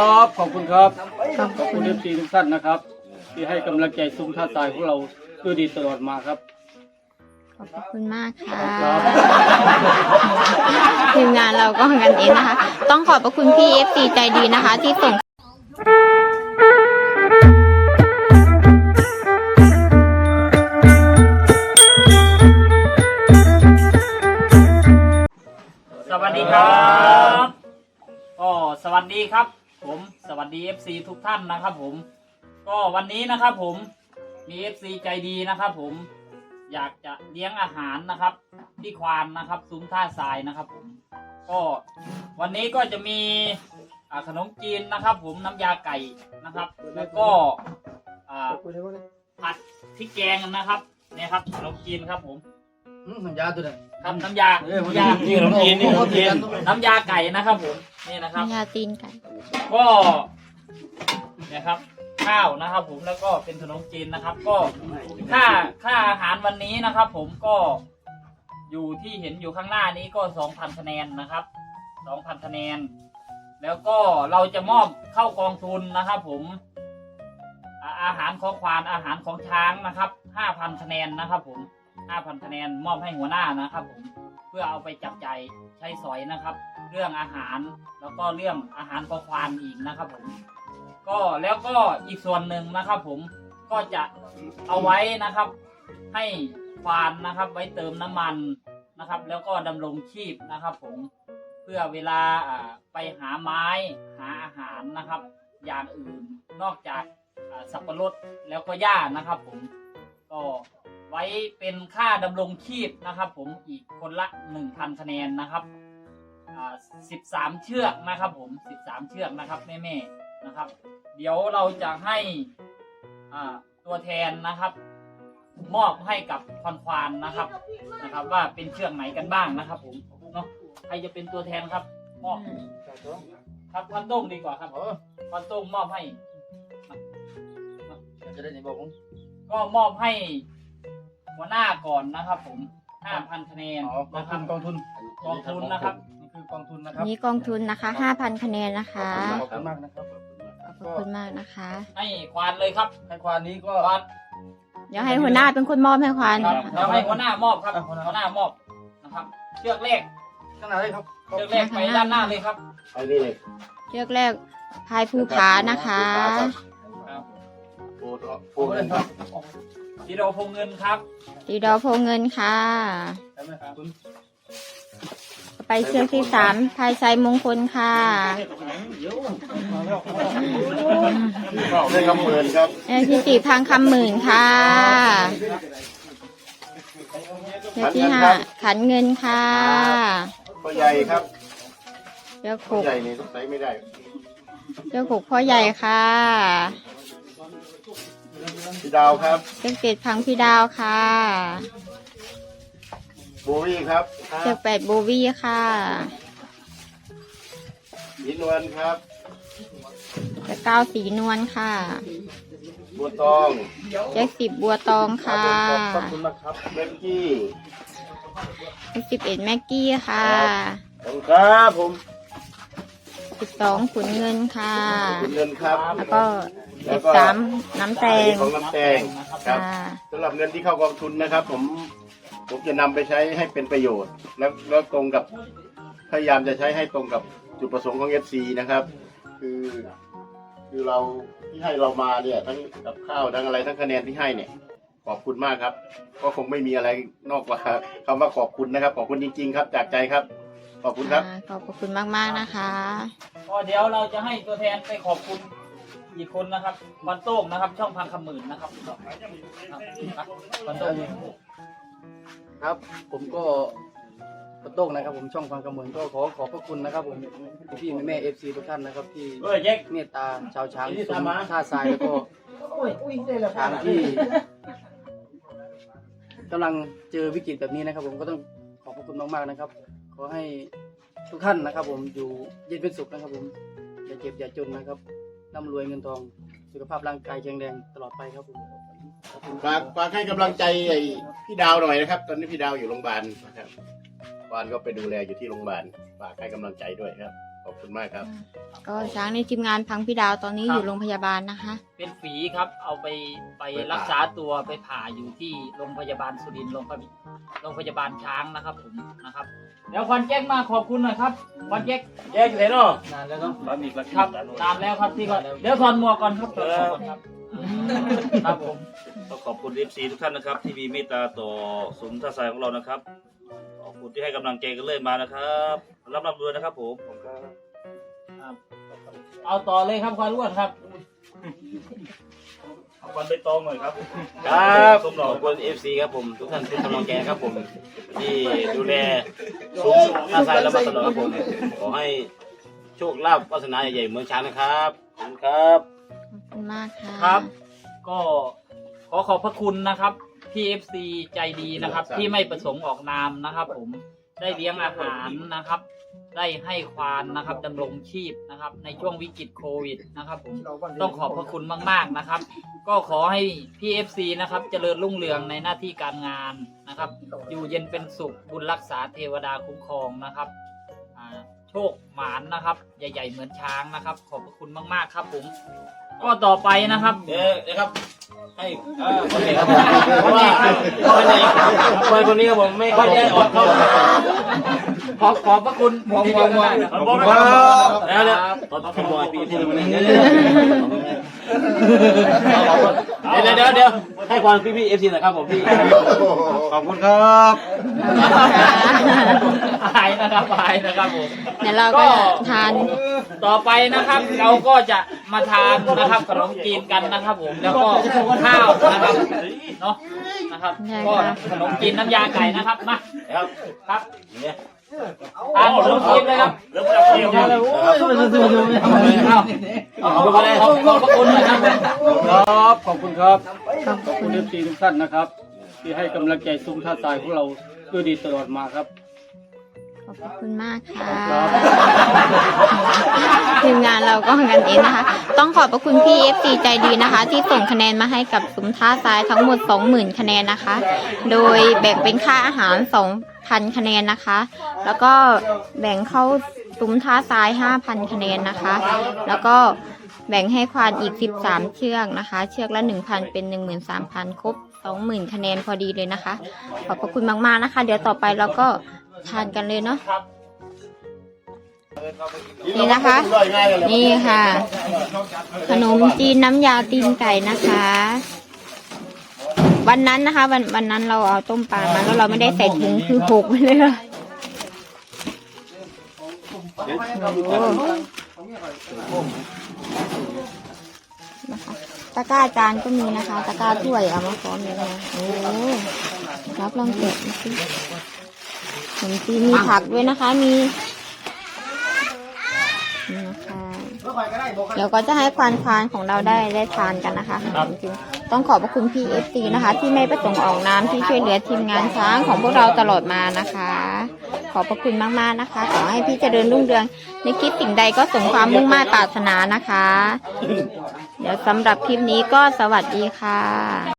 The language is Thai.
ครับขอบคุณครับขอบขอบคุคุณณเอฟซีทุกท่านนะครับ ที่ให้กำลังใจซุ้มท่าทรายของเราด้วยดีตลอดมาครับ ขอบคุณมากค่ะครับทีมงานเราก็กันเองนะคะ ต้องขอบพระคุณพี่เอฟซีใจดีนะคะ ที่ส่งสวัสดีครับก็สวัสดีครับ ผมสวัสดี FC ทุกท่านนะครับผม ก็วันนี้นะครับผมมี FC ใจดีนะครับผมอยากจะเลี้ยงอาหารนะครับ ที่ควานนะครับซุ้มท่าทรายนะครับผมก็วันนี้ก็จะมีอ่าขนมจีนนะครับ ผมน้ำยาไก่นะครับ แล้วก็อ่าผัดพริกแกงนะครับเนี่ยครับขนมจีนครับผมน้ำยาตัวนั้นครับน้ำยาเอ้ยน้ำยานี่ขนมจีนนี่ขนมจีนน้ำยาไก่นะครับ ผมนี่นะครับยาตีนไก่ก็เนี่ยครับ ข้าวนะครับ ผมแล้วก็เป็นขนมจีนนะครับ ก็ค่าค่าอาหารวันนี้นะครับ ผมก็อยู่ที่เห็นอยู่ข้างหน้านี้ก็สองพันคะแนนนะครับสองพันคะแนน แล้วก็เราจะมอบเข้ากองทุนนะครับ ผมอาหารของควานอาหารของช้างนะครับห้าพันคะแนนนะครับ ผมห้าพันคะแนนมอบให้หัวหน้านะครับ ผมเพื่อเอาไปจับใจใช้สอยนะครับ เรื่องอาหารแล้วก็เรื่องอาหารของควานอีกนะครับผม ก็แล้วก็อีกส่วนหนึ่งนะครับ ผมก็จะเอาไว้นะครับ ให้ควานนะครับ ไว้เติมน้ำมันนะครับ แล้วก็ดำรงชีพนะครับ ผมเพื่อเวลาไปหาไม้หาอาหารนะครับ อย่างอื่นนอกจากสับปะรดแล้วก็หญ้านะครับ ผมก็ไว้เป็นค่าดำรงชีพนะครับ ผมอีกคนละหนึ่งพันคะแนนนะครับสิบสามเชือกนะครับ ผมสิบสามเชือกนะครับแม่ๆ นะครับ เดี๋ยวเราจะให้อ่าตัวแทนนะครับ มอบให้กับคอนควานนะครับนะครับ ว่าเป็นเชือกไหนกันบ้างนะครับ ผมเนาะใครจะเป็นตัวแทนครับมอบครับคอนโต้งดีกว่าครับคอนโต้งมอบให้จะได้ไหนบอกผมก็มอบให้หัวหน้าก่อนนะครับ ผมห้าพันคะแนนอ๋อกองนะคทุรับนกองทุนกองทุนนะครับนี่คือกองทุนนะครับนี่กองทุนนะคะห้าพันคะแนนนะคะขอบคุณมากนะครับ ขอบคุณมากนะคะ ให้ควานเลยครับให้ควานนี้ก็ ควานเดี๋ยวให้หัวหน้าเป็นคนมอบให้ควานครับเดี๋ยวให้หัวหน้ามอบครับอะหัวหน้าหัวหน้ามอบนะครับ เชือกแรกขนาดได้ครับเชือกแรกไปด้านหน้าเลยครับไอ้นี่เลยเชือกแรกพายภูผานะคะครับโอ้โหเงินครับทีโดพงเงินครับดีดอโพเงินค่ะใช่ ไหมครับคุณไปเชือกที่สามพายไซมงคลค่ะได้คำเมินครับเชือกที่สี่พังคำหมื่นค่ะเชือกที่ห้าขันเงินค่ะพ่อใหญ่ครับเชือกหพ่อกใหญ่นี่สงสัยไม่ได้เชือกหกพ่อใหญ่ค่ะพี่ดาวครับเชือกเจ็ดพังพี่ดาวค่ะโบวี่ครับเชือกแปดโบวี่ค่ะยินวลครับเชือกเก้าสีนวลค่ะบัวตองเชือกสิบบัวตองค่ะขอบคุณมากครับเบกกี้เชือกสิบเอ็ดแม็กกี้ค่ะขอบคุณครับผมสิบสองขุนเงินค่ะคุณเงินครับ แล้วก็สิบสามน้ำแตงของน้ำแตงคค่ะรับสำหรับเงินที่เข้ากองทุนนะครับ ผม ผมจะนำไปใช้ให้เป็นประโยชน์ แล้วแล้วตรงกับพยายามจะใช้ให้ตรงกับจุดประสงค์ของ FC นะครับ คือคือเราที่ให้เรามาเนี่ยทั้งกับข้าวทั้งอะไรทั้งคะแนนที่ให้เนี่ย ขอบคุณมากครับ ก็คงไม่มีอะไรนอกกว่าคำว่าขอบคุณนะครับ ขอบคุณจริง ๆ ครับ จากใจครับ ขอบคุณครับ อ่าขอบพระคุณมากๆนะคะ ก็เดี๋ยวเราจะให้ตัวแทนไปขอบคุณอีกคนนะครับวันโต้งนะครับ ช่องพันคำหมื่นนะครับครับวันโต้ง ครับ ผมก็กระโต้งนะครับ ผมช่องฟังกระเหมือนก็ขอขอบพระคุณนะครับ ผมพี่แม่เอฟซีทุกท่านนะครับ ที่เออเย็กเมตตาชาวช้างสมท่าทรายแล้วก็ช้างที่กำลังเจอวิกฤตแบบนี้นะครับ ผมก็ต้องขอบพระคุณมากๆนะครับ ขอให้ทุกท่านนะครับ ผมอยู่เย็นเป็นสุขนะครับ ผมอย่าเจ็บอย่าจนนะครับร่ำรวยเงินทอง สุขภาพร่างกายแข็งแรงตลอดไปครับผมขอบคุณค ฝารักบฝากให้กำลังใจไอ้พี่ดาวหน่อยนะครับ ตอนนี้พี่ดาวอยู่โรงพยาบาลนะครับวานก็ไปดูแลอยู่ที่โรงพยาบาลฝากให้กำลังใจด้วยครับ ขอบคุณมากครับ ก็ช้างในทีมงานพังพี่ดาวตอนนี้ครับ อยู่โรงพยาบาลนะคะ เป็นฝีครับ เอาไปไปไปผ่ารักษาตัวไปผ่าอยู่ที่โรงพยาบาลสุรินทร์โรงพยาบาลโรงพยาบาลช้างนะครับผมนะครับเดี๋ยวควันแจ็คมาขอบคุณหน่อยครับควันแจ็คแยกเลยเนาะนานแล้วเนาะบะหมี่กระครับตามแล้วครับที่ก็เดี๋ยวถอนหมวกก่อนครับถอนหมวกก่อนครับ ครับผมก็ขอบคุณ FC ทุกท่านนะครับ ที่มีเมตตาต่อศูนย์ท่าทรายของเรานะครับ ขอบคุณที่ให้กำลังใจกันเลยมานะครับรับรับด้วยนะครับ ผมผมก็ครับเอาต่อเลยครับควันล้วนครับ เอาควันใบตองหน่อยครับครับส้มหล่ขออบคุณเอฟซีครับผมทุกท่านทุกกำลังใจครับผม ที่ดูแลซุ้มท่าทรายและมาตลอดครับผมขอให้โชคลาภวาสนาใหญ่ๆเหมือนช้างนะครับขอบคุณครับขอบ คุณมากค่ะครับ ก็ขอขอบพระคุณนะครับพี่เอฟซีใจดีนะครับ ที่ไม่ประสงค์ออกนามนะครับ ผมได้เลี้ยงอาหารนะครับ ได้ให้ควานนะครับดำรงชีพนะครับ ในช่วงวิกฤตโควิดนะครับ ผมต้องขอบพระคุณมาก ๆนะครับ ก็ขอให้พี่เอฟซีนะครับเจริญรุ่งเรืองในหน้าที่การงานนะครับ อยู่เย็นเป็นสุขบุญรักษาเทวดาคุ้มครองนะครับอ่าโชคหมานนะครับ ใหญ่ ๆ เหมือนช้างนะครับ ขอบพระคุณมาก ๆ ครับผม ก็ต่อไปนะครับ เดี๋ยวเดี๋ยวครับให้เอ่อคนนี้ครับเพราะว่าคนนี้คนคนนี้ครับผมไม่ค่อยได้ออกเข้า ขอขอบพระคุณผมผมผมขอบคุณครับแล้วเนี่ยตอนที่บอยปีที่แล้วนี่เดี๋ยวเดี๋ยวเดี๋ยวเดี๋ยวให้ความพี่พี่เอฟซีหน่อยครับผมพี่ขอบคุณครับอายนะครับอายนะครับผมเดี๋ยวเราก็จะทานต่อไปนะครับ เราก็จะมาทานนะครับขนมจีนกันนะครับผมแล้วก็ข้าวนะครับเนาะนะครับก็ขนมจีนน้ำยาไก่นะครับมาครับครับ เนี่ยทานขนมจีนเลยครับเริ่มจากเที่ยวครับขอบคุณขอบขอบคุณนะครับครับขอบคุณครับขอบคุคุณณเอฟซีทุกท่านนะครับ ที่ให้กำลังใจซุ้มท่าทรายของเราด้วยดีตลอดมาครับขอบคุณมากค่ะทีมงานเราก็กันเองนะคะ ต้องขอบพระคุณพี่เอฟซีใจดีนะคะ ที่ส่งคะแนนมาให้กับสุมท่าทรายทั้งหมด 20,000 คะแนนนะคะ โดยแบ่งเป็นค่าอาหาร 2,000 คะแนนนะคะ แล้วก็แบ่งเข้าสุมท่าทราย 5,000 คะแนนนะคะ แล้วก็แบ่งให้ควานอีก 13 เชือกนะคะ เชือกละ 1,000 เป็น 13,000 ครบ 20,000 คะแนนพอดีเลยนะคะ ขอบพระคุณมากๆนะคะ เดี๋ยวต่อไปเราก็ทานกันเลยเนาะนี่นะคะ นี่ค่ะ ขนมจีนน้ำยาตีนไก่นะคะ วันนั้นนะคะ วันวันนั้นเราเอาต้มปลามาแล้วเราไม่ได้ใส่ถุงคือหกไปเลยค่ะโอ้นะคะตะกร้าจานก็มีนะคะ ตะกร้าถ้วยเอามาพร้อมเลยนะโอ้รับลองแกะดูสิมีผักด้วยนะคะ มีนี่นะคะ เดี๋ยวก็จะให้ควานควานของเราได้ได้ทานกันนะคะจริงๆต้องขอบพระคุณพี่เอฟซีนะคะ ที่ไม่ประสงค์ออกน้ำที่ช่วยเหลือทีมงานช้างของพวกเราตลอดมานะคะ ขอบพระคุณมากๆนะคะ ขอให้พี่เจริญรุ่งเรืองในคิดสิ่งใดก็สมความมุ่งมา่ปรารถนานะคะ เดี๋ยวสำหรับคลิปนี้ก็สวัสดีค่ะ